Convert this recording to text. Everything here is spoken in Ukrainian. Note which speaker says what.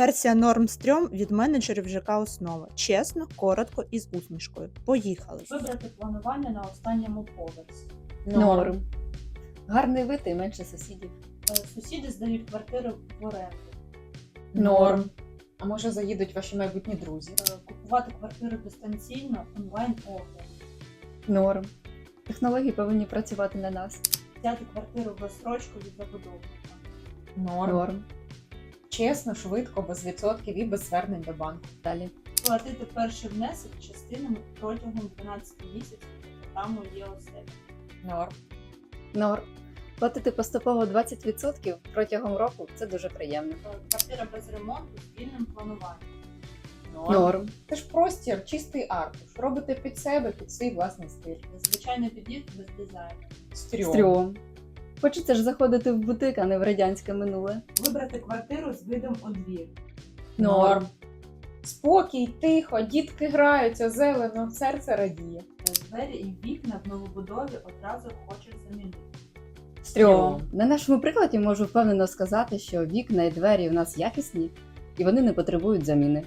Speaker 1: Версія норм стрьом від менеджерів ЖК Основа. Чесно, коротко і з усмішкою. Поїхали.
Speaker 2: Вибрати планування на останньому поверсі.
Speaker 3: Норм. Гарний вид і менше сусідів.
Speaker 2: Е, Сусіди здають квартири в оренду.
Speaker 3: Норм.
Speaker 4: А може заїдуть ваші майбутні друзі?
Speaker 2: Е, Купувати квартири дистанційно онлайн огляд.
Speaker 3: Норм. Технології повинні працювати на нас.
Speaker 2: Взяти квартиру в розстрочку від забудовника.
Speaker 4: Норм.
Speaker 3: Норм.
Speaker 4: Чесно, швидко, без відсотків і без звернень до банку.
Speaker 3: Далі.
Speaker 2: Платити перший внесок частинами протягом 12 місяців за програмою ЄОСЕ.
Speaker 4: Норм.
Speaker 3: Норм. Платити поступово 20% протягом року це дуже приємно.
Speaker 2: Е, Квартира без ремонту з вільним плануванням.
Speaker 3: Норм.
Speaker 4: Це ж простір, чистий аркуш. Робите під себе, під свій власний стиль.
Speaker 2: Звичайний під'їзд без дизайну.
Speaker 4: Стрьом.
Speaker 3: Стрьом. Хочеться ж заходити в бутик, а не в радянське минуле.
Speaker 2: Вибрати квартиру з видом у двір.
Speaker 3: Норм.
Speaker 4: Спокій, тихо, дітки граються, зелено, серце радіє.
Speaker 2: Двері і вікна в новобудові одразу хочуть замінити.
Speaker 3: Стрьом. На нашому прикладі можу впевнено сказати, що вікна і двері у нас якісні і вони не потребують заміни.